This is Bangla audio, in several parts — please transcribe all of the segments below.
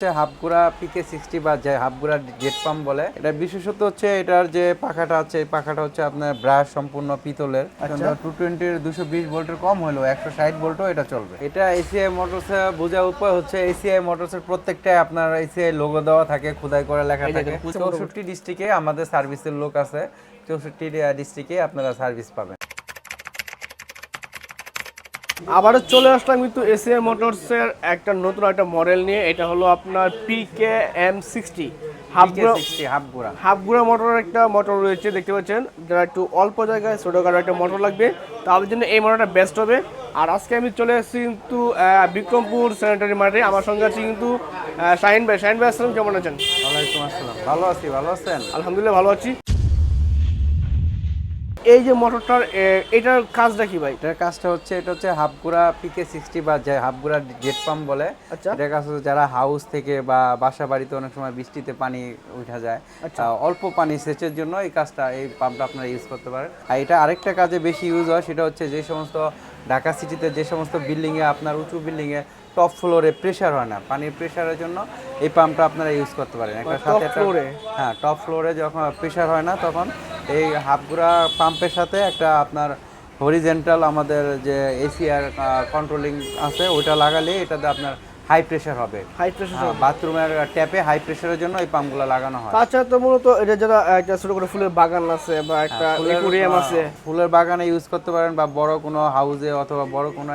হচ্ছে হাফগুড়া পিকে সিক্সটি বা যে হাফগুড়া জেট পাম্প বলে এটা বিশেষত হচ্ছে এটার যে পাখাটা আছে এই পাখাটা হচ্ছে আপনার ব্রাশ সম্পূর্ণ পিতলের। টু টোয়েন্টির দুশো বিশ ভোল্টের কম হলো একশো ষাট ভোল্টও এটা চলবে। এটা এসিআই মোটরস বোঝার উপায় হচ্ছে এসিআই মোটরসের প্রত্যেকটাই আপনার এসিআই লোগো দেওয়া থাকে খোদাই করে লেখা থাকে। চৌষট্টি ডিস্ট্রিক্টে আমাদের সার্ভিসের লোক আছে চৌষট্টি ডিস্ট্রিক্টে আপনারা সার্ভিস পাবেন। আবারও চলে আসলাম কিন্তু এসিআই মোটরসের একটা নতুন একটা মডেল নিয়ে। এটা হলো আপনার পিকে এম সিক্সটি হাফগুড়া হাফ মোটর একটা মোটর রয়েছে দেখতে পাচ্ছেন। যারা একটু অল্প জায়গায় ছোটোখাটো একটা মোটর লাগবে তাদের জন্য এই মোটরটা বেস্ট হবে। আর আজকে আমি চলে এসেছি কিন্তু বিক্রমপুর স্যানিটারি মার্টে আমার সঙ্গে আছে কিন্তু শাহিন ভাই। শাহিন ভাই আসসালাম কেমন আছেন? ওয়ালাইকুম আসসালাম। ভালো আছি ভালো আছেন? আলহামদুলিল্লাহ ভালো আছি। এই যে মোটরটার এটার কাজটা কি ভাই এটার কাজটা হচ্ছে এটা হচ্ছে হাফগুড়া পিকে সিক্সটি বা যে হাফগুড়া জেট পাম্প বলে আচ্ছা। এটার কাজ হচ্ছে যারা হাউস থেকে বা বাসা বাড়িতে অনেক সময় বৃষ্টিতে পানি উঠা যায় আচ্ছা। অল্প পানি সেচের জন্য এই কাজটা এই পাম্পটা আপনারা ইউজ করতে পারেন আর এটা আরেকটা কাজে বেশি ইউজ হয় সেটা হচ্ছে যে সমস্ত ঢাকা সিটিতে যে সমস্ত বিল্ডিংয়ে আপনার উঁচু বিল্ডিংয়ে টপ ফ্লোরে প্রেশার হয় না পানির প্রেশারের জন্য এই পাম্পটা আপনারা ইউজ করতে পারেন একটা মানে সাথে? হ্যাঁ টপ ফ্লোরে যখন প্রেশার হয় না তখন এই হাফগুড়া পাম্পের সাথে একটা আপনার হরিজেন্টাল আমাদের যে এসিআর কন্ট্রোলিং আছে ওটা লাগালে এটাতে আপনার হাই প্রেশার হবে। হাই প্রেশার বাথরুমের ট্যাপে হাই প্রেশারের জন্য এই পাম্পগুলো লাগানো হয়। তাছাড়া তো মূলত এটা যারা একটা ছোট করে ফুলের বাগান আছে বা একটা ফুলের, একুরিয়াম আছে। ফুলের বাগানে ইউজ করতে পারেন বা বড় কোনো হাউজে অথবা বড় কোনো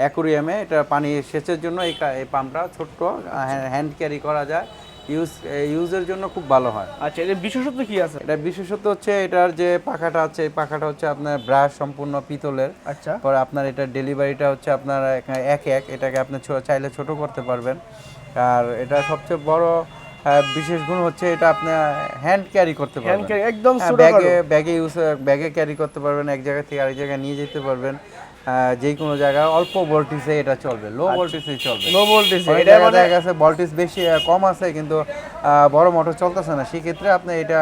অ্যাকুরিয়ামে এটা পানি সেচের জন্য এই পাম্পটা ছোট্ট হ্যান্ড ক্যারি করা যায়। ইউজ ইউজের জন্য খুব ভালো হয়। আচ্ছা এর বিশেষত্ব কি আছে? এটা বিশেষত হচ্ছে এটার যে পাখাটা আছে এই পাখাটা হচ্ছে আপনার ব্রাশ সম্পূর্ণ পিতলের। আচ্ছা। পরে আপনার এটা ডেলিভারিটা হচ্ছে আপনার এক- এক এটাকে আপনি চাইলে ছোট করতে পারবেন। আর এটা সবচেয়ে বড় বিশেষ গুণ হচ্ছে এটা আপনি হ্যান্ড ক্যারি করতে পারবেন। একদম ব্যাগে ব্যাগে ইউজ ব্যাগে ক্যারি করতে পারবেন এক জায়গা থেকে আরেক জায়গায় নিয়ে যেতে পারবেন। যে কোনো জায়গায় অল্প ভোল্টেজে এটা চলবে লো ভোল্টেজে চলবে। নো ভোল্টেজ এটা মানে দেখা গেছে ভোল্টেজ বেশি কম আছে কিন্তু বড় মোটর চলতেছে না। সেক্ষেত্রে আপনি এটা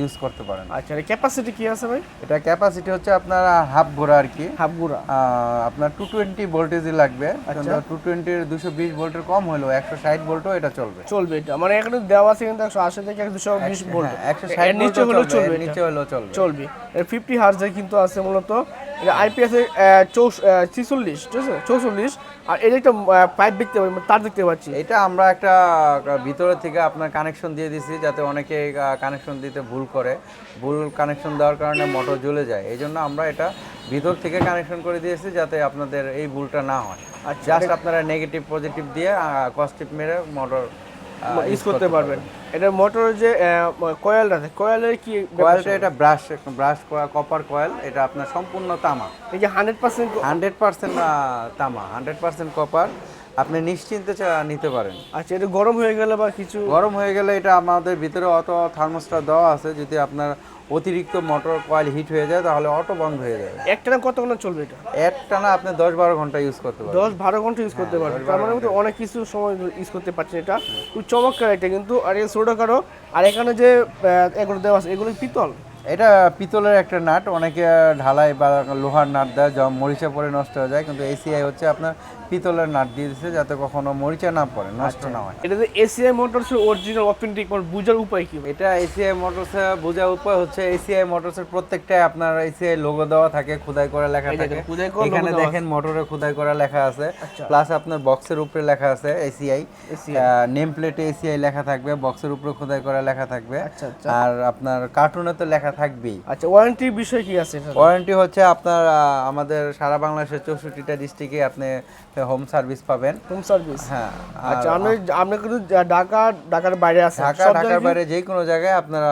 ইউজ করতে পারেন। আচ্ছা এর ক্যাপাসিটি কি আছে ভাই? এটা ক্যাপাসিটি হচ্ছে আপনার হাফ ঘোড়া আর কি। হাফ আহ, আপনার টু টোয়েন্টি ভোল্টেজই লাগবে। আচ্ছা। টু টোয়েন্টির দুশো বিশ ভোল্টের কম হলো একশো ষাট ভোল্টও এটা চলবে। চলবে এটা। মানে এখানে দেওয়া আছে কিন্তু একশো আশি থেকে একশো বিশ ভোল্ট হ্যাঁ, একশো ষাট নিচে হলেও চলবে নিচে। হলেও চলবে। চলবে। এর ফিফটি হার্জে কিন্তু আছে মূলত এটা আইপিএস ছিচল্লিশ ঠিক আছে? চৌচল্লিশ। আর এর একটা পাইপ দেখতে পাচ্ছি তার দেখতে পাচ্ছি। এটা আমরা একটা ভিতরে থেকে আপনার কানেকশন দিয়ে দিছি যাতে অনেকে কানেকশন দিতে ভুল করে। ভুল কানেকশন দেওয়ার কারণে মোটর জ্বলে যায়। এই জন্য আমরা এটা ভিতর থেকে কানেকশন করে দিয়েছি যাতে আপনাদের এই ভুলটা না হয়। আর জাস্ট আপনারা নেগেটিভ পজিটিভ দিয়ে কস্টিভ মেরে মোটর ইউজ করতে পারবেন। এটা মোটর যে কয়েল আছে কয়েলের কি কয়েলটা এটা ব্রাশ ব্রাশ কপার কয়েল এটা আপনার সম্পূর্ণ তামা। এই যে হান্ড্রেড পার্সেন্ট হান্ড্রেড পার্সেন্ট তামা হান্ড্রেড পার্সেন্ট কপার আপনি নিশ্চিন্তে নিতে পারেন। আচ্ছা এটা গরম হয়ে গেলে বা কিছু গরম হয়ে গেলে এটা আমাদের ভিতরে অত থার্মোস্টার দেওয়া আছে যদি আপনার অতিরিক্ত মোটর কয়েল হিট হয়ে যায় তাহলে অটো বন্ধ হয়ে যাবে একটা কত ঘণ্টা চলবে এটা? একটা না আপনি দশ বারো ঘণ্টা ইউজ করতে পারবেন। দশ বারো ঘণ্টা ইউজ করতে পারবেন। তার মানে অনেক কিছু সময় ইউজ করতে পারছেন এটা। খুব চমৎকার এটা কিন্তু। আর এই ছোটোখাটো আর এখানে যে এগুলো দেওয়া আছে এগুলো পিতল? এটা পিতলের একটা নাট অনেকে ঢালাই বা লোহার নাট দেয় যা মরিচা পরে নষ্ট হয়ে যায় কিন্তু এসিআই হচ্ছে আপনার পিতলের নাট দিয়ে দিচ্ছে যাতে কখনো মরিচা না পড়ে নষ্ট না হয়। এটা যে এসিআই মোটরসের অরিজিনাল অথেন্টিক বুঝার উপায় কি? এটা এসিআই মোটরসের বোঝার উপায় হচ্ছে এসিআই মোটরসের প্রত্যেকটাই আপনার এসিআই লোগো দেওয়া থাকে খোদাই করা লেখা থাকে। এখানে দেখেন মোটরে খোদাই করা লেখা আছে। আচ্ছা। প্লাস আপনার বক্সের উপরে লেখা আছে এসিআই নেম প্লেটে এসিআই লেখা থাকবে বক্সের উপরে খোদাই করা লেখা থাকবে। আচ্ছা আচ্ছা। আর আপনার কার্টুনে তো লেখা থাকবেই। আচ্ছা ওয়ারেন্টির বিষয় কি আছে ওয়ারেন্টি হচ্ছে আপনার আমাদের সারা বাংলাদেশের চৌষট্টিটা ডিস্ট্রিক্টে আপনি হোম সার্ভিস পাবেন। হোম সার্ভিস হ্যাঁ আচ্ছা আমি আপনি কিন্তু ঢাকা ঢাকার বাইরে আছে ঢাকা ঢাকার বাইরে যে কোনো জায়গায় আপনারা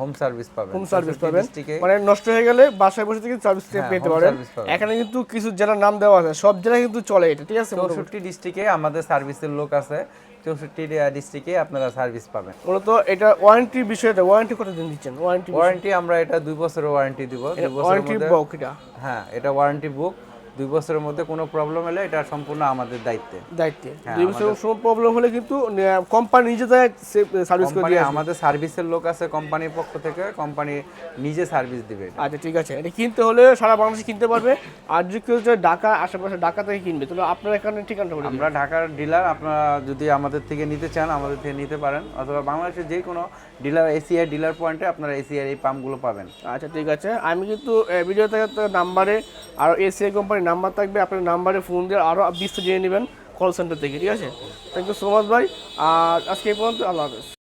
হোম সার্ভিস পাবেন। হোম সার্ভিস পাবেন। মানে নষ্ট হয়ে গেলে বাসায় বসে থেকে সার্ভিস হ্যাঁ, পেতে পারেন। এখানে কিন্তু কিছু জেলার নাম দেওয়া আছে। সব জেলায় কিন্তু চলে এটা ঠিক আছে? চৌষট্টি ডিস্ট্রিক্টে আমাদের সার্ভিসের লোক আছে। চৌষট্টি ডিস্ট্রিক্টে আপনারা সার্ভিস পাবেন। মূলত এটা ওয়ারেন্টি বিষয়টা ওয়ারেন্টি কত দিন দিচ্ছেন? ওয়ারেন্টি ওয়ারেন্টি আমরা এটা দুই বছরের ওয়ারেন্টি দিব। ওয়ারেন্টি বক এটা। হ্যাঁ এটা ওয়ারেন্টি বুক দুই বছরের মধ্যে কোনো প্রবলেম হলে এটা সম্পূর্ণ আমাদের দায়িত্বে। দায়িত্বে। হ্যাঁ, দুই বছর সময় প্রবলেম হলে কিন্তু কোম্পানি নিজে সার্ভিস করে দিয়ে আমাদের সার্ভিসের লোক আছে কোম্পানির পক্ষ থেকে কোম্পানি নিজে সার্ভিস দিবে আচ্ছা ঠিক আছে। এটা কিনতে হলে সারা বাংলাদেশে কিনতে পারবে। আর যদি কেউ ঢাকা আশেপাশে ঢাকা থেকে কিনবে তাহলে আপনার এখানে দিন। আমরা ঢাকার ডিলার আপনারা যদি আমাদের থেকে নিতে চান আমাদের থেকে নিতে পারেন। অথবা বাংলাদেশের যে কোনো ডিলার এসিআই ডিলার পয়েন্টে আপনারা এসিআর এই পাম্পগুলো পাবেন। আচ্ছা ঠিক আছে। আমি কিন্তু ভিডিওতে নাম্বারে আর এসিআই কোম্পানির নাম্বার থাকবে, আপনার নাম্বারে ফোন দিয়ে আরও বিস্তারিত জেনে নেবেন কল সেন্টার থেকে, ঠিক আছে? থ্যাংক ইউ সো মাচ ভাই, আর আজকে এই পর্যন্ত, আল্লাহ হাফেজ।